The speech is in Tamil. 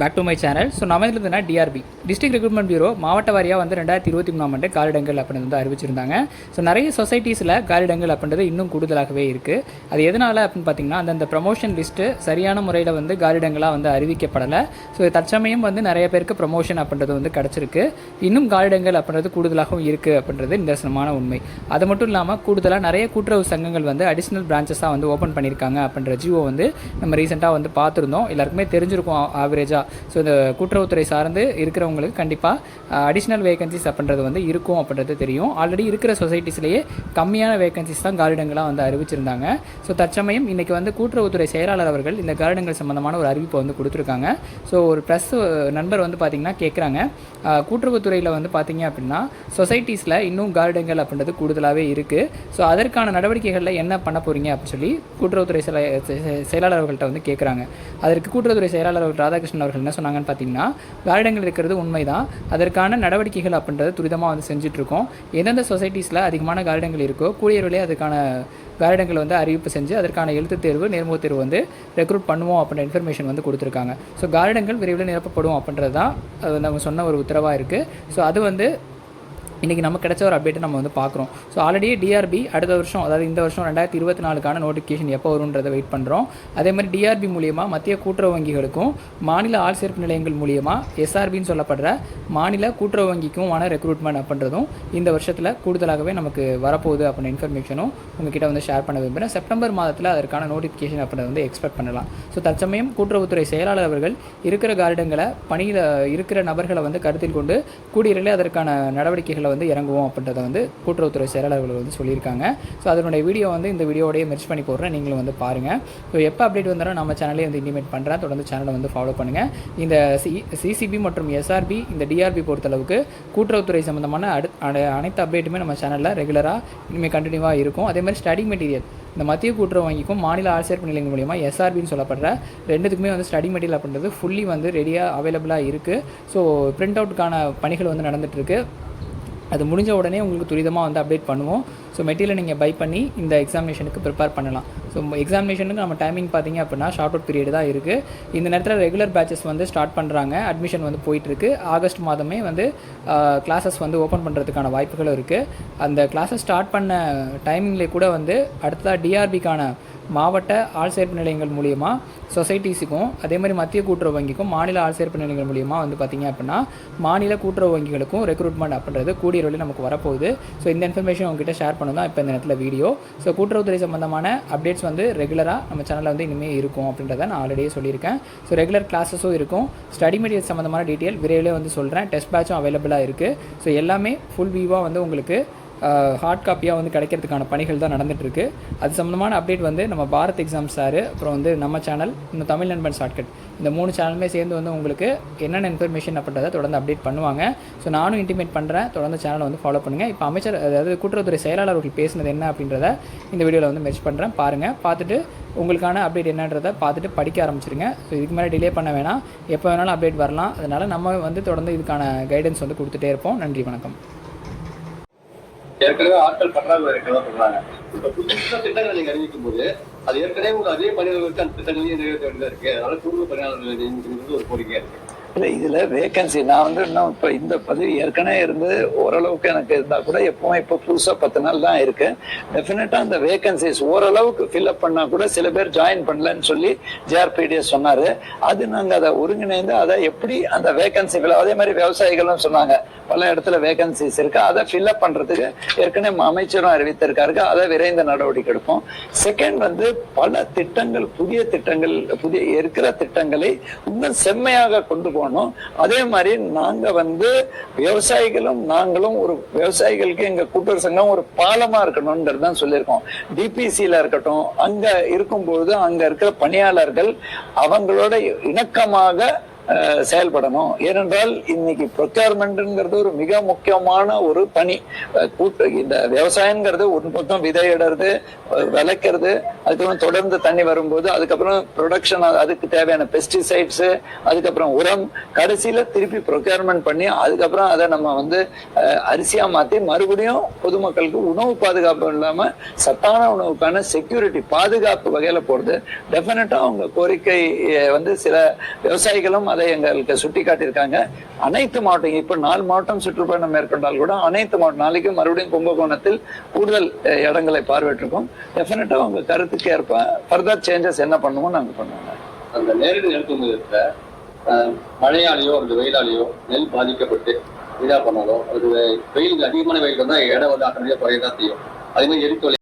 Back to my channel so நம்ம இதில் இருந்ததுன்னா டிஆர்பி டிஸ்ட்ரிக்ட் ரெக்ரூட்மெண்ட் பியூரோ மாவட்ட வாரியாக வந்து ரெண்டாயிரத்தி இருபத்தி மூணாம் ஆண்டு காலிடங்கள் அப்படின்னு வந்து அறிவிச்சிருந்தாங்க. ஸோ நிறைய சொசைட்டிஸில் காலிடங்கள் அப்படின்றது இன்னும் கூடுதலாகவே இருக்குது அது எதனால் அப்படின்னு பார்த்தீங்கன்னா அந்தந்த ப்ரமோஷன் லிஸ்ட்டு சரியான முறையில் வந்து காலிடங்களாக வந்து அறிவிக்கப்படலை. ஸோ தற்சமயம் வந்து நிறைய பேருக்கு ப்ரமோஷன் அப்படின்றது வந்து கிடச்சிருக்கு. இன்னும் காலிடங்கள் அப்படின்றது கூடுதலாகவும் இருக்குது அப்படின்றது நிதர்சனமான உண்மை. அது மட்டும் இல்லாமல் கூடுதலாக நிறைய கூட்டுறவு சங்கங்கள் வந்து அடிஷ்னல் பிரான்ச்சஸாக வந்து ஓப்பன் பண்ணியிருக்காங்க அப்படின்ற ஜியோ வந்து நம்ம ரீசெண்டாக வந்து பார்த்துருந்தோம். எல்லாருக்குமே தெரிஞ்சிருக்கும் ஆவரேஜாக ஸோ இந்த கூட்டுறவுத்துறை சார்ந்து இருக்கிறவங்களுக்கு கண்டிப்பாக அடிஷ்னல் வேகன்சிஸ் அப்படின்றது வந்து இருக்கும் அப்படின்றது தெரியும். ஆல்ரெடி இருக்கிற சொசைட்டிஸ்லேயே கம்மியான வேகன்சிஸ் தான் காலிடங்களாக வந்து அறிவிச்சிருந்தாங்க. ஸோ தற்சமயம் இன்றைக்கி வந்து கூட்டுறவுத்துறை செயலாளர் அவர்கள் இந்த காலிடங்கள் சம்மந்தமான ஒரு அறிவிப்பை வந்து கொடுத்துருக்காங்க. ஸோ ஒரு ப்ரெஸ் நண்பர் வந்து பார்த்திங்கன்னா கேட்குறாங்க கூட்டுறவுத்துறையில் வந்து பார்த்தீங்க அப்படின்னா சொசைட்டிஸில் இன்னும் காலிடங்கள் அப்படின்றது கூடுதலாகவே இருக்குது ஸோ அதற்கான நடவடிக்கைகளில் என்ன பண்ண போகிறீங்க அப்படின்னு சொல்லி கூட்டுறவுத்துறை செயல வந்து கேட்குறாங்க அதற்கு கூட்டுறவுத்துறை செயலாளர் ராதாகிருஷ்ணன் அவர்கள் என்ன சொன்னாங்கன்னு பார்த்தீங்கன்னா காலிடங்கள் இருக்கிறது உண்மைதான். அதற்கான நடவடிக்கைகள் அப்படின்றது துரிதமாக வந்து செஞ்சிட்ருக்கோம். எந்தெந்த சொசைட்டிஸில் அதிகமான காலிடங்கள் இருக்கோ கூடியவர்களே அதுக்கான காலிடங்கள் வந்து அறிவிப்பு செஞ்சு அதற்கான எழுத்துத் தேர்வு நேர்முகத் தேர்வு வந்து ரெக்ரூட் பண்ணுவோம் அப்படின்ற இன்ஃபர்மேஷன் வந்து கொடுத்துருக்காங்க. ஸோ கார்டன்கள் விரைவில் நிரப்பப்படும் அப்படின்றது தான் அது வந்து அவங்க சொன்ன ஒரு உத்தரவாக இருக்குது ஸோ அது வந்து இன்றைக்கி நமக்கு கிடைச்ச ஒரு அப்டேட்டை நம்ம வந்து பார்க்குறோம். ஸோ ஆல்ரெடி டிஆர்பி அடுத்த வருஷம் அதாவது இந்த வருஷம் ரெண்டாயிரத்தி இருபத்தி நாலுக்கான நோட்டிஃபிகேஷன் எப்போ வரும்ன்றதை வெயிட் பண்ணுறோம் அதே மாதிரி டிஆர்பி மூலியமாக மத்திய கூட்டுறவு வங்கிகளுக்கும் மாநில ஆள் சேர்ப்பு நிலையங்கள் மூலியமாக எஸ்ஆர்பின்னு சொல்லப்படுற மாநில கூட்டுறவு வங்கிக்குமான ரெக்ரூட்மெண்ட் அப்படின்றதும் இந்த வருஷத்தில் கூடுதலாகவே நமக்கு வரப்போகுது அப்படின்ற இன்ஃபர்மேஷனும் உங்ககிட்ட வந்து ஷேர் பண்ண விரும்புகிறேன் செப்டம்பர் மாதத்தில் அதற்கான நோட்டிஃபிகேஷன் அப்படின்றத வந்து எக்ஸ்பெக்ட் பண்ணலாம். ஸோ தற்சமயம் கூட்டுறவுத்துறை செயலாளர் அவர்கள் இருக்கிற கார்டங்களை பணியில் இருக்கிற நபர்களை வந்து கருத்தில் கொண்டு கூடியவர்களே அதற்கான நடவடிக்கைகளை வந்து இறங்குவோம் அப்படின்றத வந்து கூட்டுறவுத்துறை செயலாளர்கள் வந்து சொல்லியிருக்காங்க. ஸோ அதனுடைய வீடியோ வந்து இந்த வீடியோடய மெர்ச் பண்ணி போடுறேன். நீங்களும் வந்து பாருங்கள் ஸோ எப்போ அப்டேட் வந்தாலும் நம்ம சேனலே வந்து இன்டிமேட் பண்ணுறேன் தொடர்ந்து சேனலை வந்து ஃபாலோ பண்ணுங்கள் இந்த சி சிசிபி மற்றும் எஸ்ஆர்பி இந்த டிஆர்பி பொறுத்தளவுக்கு கூட்டுறவுத்துறை சம்மந்தமான அடு அனைத்து அப்டேட்டுமே நம்ம சேனலில் ரெகுலராக இனிமேல் கண்டினியூவாக இருக்கும். அதே மாதிரி ஸ்டடி மெட்டீரியல் இந்த மத்திய கூட்டுறவு வங்கிக்கும் மாநில ஆசிரியர் நிலையங்கள் மூலியமாக எஸ்ஆர்பின்னு சொல்லப்படுற ரெண்டுத்துக்குமே வந்து ஸ்டடி மெட்டீரியல் அப்படின்றது ஃபுல்லி வந்து ரெடியாக அவைலபிளாக இருக்குது ஸோ பிரிண்ட் அவுட்டுக்கான பணிகள் வந்து நடந்துகிட்ருக்கு அது முடிஞ்ச உடனே உங்களுக்கு துரிதமாக வந்து அப்டேட் பண்ணுவோம். ஸோ மெட்டீரியல் நீங்கள் பை பண்ணி இந்த எக்ஸாமினேஷனுக்கு ப்ரிப்பேர் பண்ணலாம். ஸோ எக்ஸாமினேஷனுக்கு நம்ம டைமிங் பார்த்தீங்க அப்படின்னா ஷார்ட் அவுட் பீரியட் தான் இருக்குது இந்த நேரத்தில் ரெகுலர் பேச்சஸ் வந்து ஸ்டார்ட் பண்ணுறாங்க அட்மிஷன் வந்து போயிட்டுருக்கு ஆகஸ்ட் மாதமே வந்து கிளாஸஸ் வந்து ஓப்பன் பண்ணுறதுக்கான வாய்ப்புகளும் இருக்குது அந்த கிளாஸஸ் ஸ்டார்ட் பண்ண டைமிங்லேயே கூட வந்து அடுத்ததாக டிஆர்பிக்கான மாவட்ட ஆள் சேர்ப்பு நிலையங்கள் மூலியமாக சொசைட்டிஸுக்கும் அதே மாதிரி மத்திய கூட்டுறவு வங்கிக்கும் மாநில ஆள் சேர்ப்பு நிலையங்கள் மூலியமாக வந்து பார்த்திங்க அப்படின்னா மாநில கூட்டுறவு வங்கிகளுக்கும் ரெக்ரூட்மெண்ட் அப்படின்றது கூடிய வழியில் நமக்கு வரப்போகுது. ஸோ இந்த இன்ஃபர்மேஷன் உங்ககிட்ட ஷேர் பண்ண தான் இப்போ இந்த நேரத்தில் வீடியோ ஸோ கூட்டுறவுத்துறை சம்மந்தமான அப்டேட்ஸ் வந்து ரெகுலராக நம்ம சேனலில் வந்து இனிமேல் இருக்கும் அப்படின்றத நான் ஆல்ரெடியே சொல்லியிருக்கேன். ஸோ ரெகுலர் கிளாஸஸும் இருக்கும். ஸ்டடி மெட்டீரியல் சம்மந்தமான டீட்டெயில் விரைவிலே வந்து சொல்கிறேன் டெஸ்ட் பேட்சும் அவைலபிளாக இருக்குது ஸோ எல்லாமே ஃபுல் வியூவாக வந்து உங்களுக்கு ஹார்ட் காப்பியாக வந்து கிடைக்கிறதுக்கான பணிகள் தான் நடந்துகிட்ருக்கு அது சம்மந்தமான அப்டேட் வந்து நம்ம பாரத் எக்ஸாம் சார் அப்புறம் வந்து நம்ம சேனல் இந்த தமிழ் நண்பன் ஷார்ட்கட் இந்த மூணு சேனலுமே சேர்ந்து வந்து உங்களுக்கு என்னென்ன இன்ஃபர்மேஷன் அப்படின்றத தொடர்ந்து அப்டேட் பண்ணுவாங்க. ஸோ நானும் இன்டிமேட் பண்ணுறேன் தொடர்ந்து சேனலை வந்து ஃபாலோ பண்ணுங்கள் இப்போ அமைச்சர் அதாவது கூட்டுறவுத்துறை செயலாளர் அவர்கள் பேசினது என்ன அப்படின்றத இந்த வீடியோவில் வந்து மெர்ச் பண்ணுறேன் பாருங்கள் பார்த்துட்டு உங்களுக்கான அப்டேட் என்னன்றதை பார்த்துட்டு படிக்க ஆரம்பிச்சிருங்க. ஸோ இதுக்கு மேலே டிலே பண்ண வேணாம். எப்போ வேணாலும் அப்டேட் வரலாம். அதனால் நம்ம வந்து தொடர்ந்து இதுக்கான கைடன்ஸ் வந்து கொடுத்துட்டே இருப்போம். நன்றி வணக்கம். ஏற்கனவே ஆட்கள் பற்றாக்குறை இருக்கிறதா சொல்றாங்க. இப்ப புதுசு புதுசா திட்டங்களை நீங்க அறிவிக்கும் போது அது ஏற்கனவே உங்க அதே பணியாளர்களுக்கு அந்த திட்டங்களையும் நிறைவேற்ற வேண்டியதா இருக்கு? அதனால குடும்ப பணியாளர்கள் நியமிக்கிறது ஒரு கோரிக்கையா இருக்கு. இல்லை இதுல வேகன்சி நான் வந்து இன்னும் இப்போ இந்த பதவி ஏற்கனவே இருந்து ஓரளவுக்கு எனக்கு இருந்தா கூட எப்பவும் இப்போ புதுசா பத்து நாள் தான் இருக்கு. டெஃபினட்டாக அந்த வேகன்சிஸ் ஓரளவுக்கு ஃபில்அப் பண்ணால் கூட சில பேர் ஜாயின் பண்ணலன்னு சொல்லி ஜேஆர்பிடிஎஸ் சொன்னார். அது நாங்க அதை ஒருங்கிணைந்து அதை எப்படி அந்த வேகன்சிகளை அதே மாதிரி விவசாயிகளும் சொன்னாங்க. பல இடத்துல வேகன்சிஸ் இருக்கு. அதை ஃபில்அப் பண்றதுக்கு ஏற்கனவே அமைச்சரும் அறிவித்திருக்காரு அதை விரைந்த நடவடிக்கை எடுப்போம். செகண்ட் வந்து பல திட்டங்கள் புதிய திட்டங்கள் புதிய இருக்கிற திட்டங்களை இன்னும் செம்மையாக கொண்டு போகணும். அதே மாதிரி நாங்க வந்து விவசாயிகளும் நாங்களும் ஒரு விவசாயிகளுக்கு எங்க கூட்டுறவு சங்கம் ஒரு பாலமா இருக்கணும்ன்றது தான் சொல்லியிருக்கோம். டிபிசியில இருக்கட்டும் அங்க இருக்கும்போது அங்க இருக்கிற பணியாளர்கள் அவங்களோட இணக்கமாக செயல்படணும். ஏனென்றால் இன்னைக்கு ப்ரொக்யூர்மெண்ட்ங்கிறது ஒரு மிக முக்கியமான ஒரு பணி. கூட்டு இந்த விவசாயங்கிறது ஒரு பக்கம் விதையிடுறது விளைக்கிறது அதுக்கப்புறம் தொடர்ந்து தண்ணி வரும்போது அதுக்கப்புறம் ப்ரொடக்ஷன் அதுக்கு தேவையான பெஸ்டிசைட்ஸு அதுக்கப்புறம் உரம் கடைசியில் திருப்பி ப்ரொக்யூர்மெண்ட் பண்ணி அதுக்கப்புறம் அதை நம்ம வந்து அரிசியாக அரிசியா மறுபடியும் பொதுமக்களுக்கு உணவு பாதுகாப்பு இல்லாமல் சத்தான உணவுக்கான செக்யூரிட்டி பாதுகாப்பு வகையில் போகிறது டெஃபினட்டாக அவங்க கோரிக்கை வந்து சில விவசாயிகளும் அதை அதை எங்களுக்கு சுட்டி காட்டியிருக்காங்க. அனைத்து மாவட்டம் இப்ப நாலு மாவட்டம் சுற்றுப்பயணம் மேற்கொண்டால் கூட அனைத்து மாவட்டம் நாளைக்கு மறுபடியும் கும்பகோணத்தில் கூடுதல் இடங்களை பார்வையிட்டிருக்கோம். டெஃபினட்டா உங்க கருத்துக்கு ஏற்ப ஃபர்தர் சேஞ்சஸ் என்ன பண்ணுமோ நாங்க பண்ணுவோம் அந்த நேரடி நெருக்கம் மழையாலேயோ அல்லது வெயிலாலேயோ நெல் பாதிக்கப்பட்டு இதாக பண்ணாலோ அது வெயில் அதிகமான வெயில் வந்தால் இடம் வந்து ஆட்டோமேட்டிக்கா குறையதான் செய்யும். அதே மாதிரி எரித்தொலை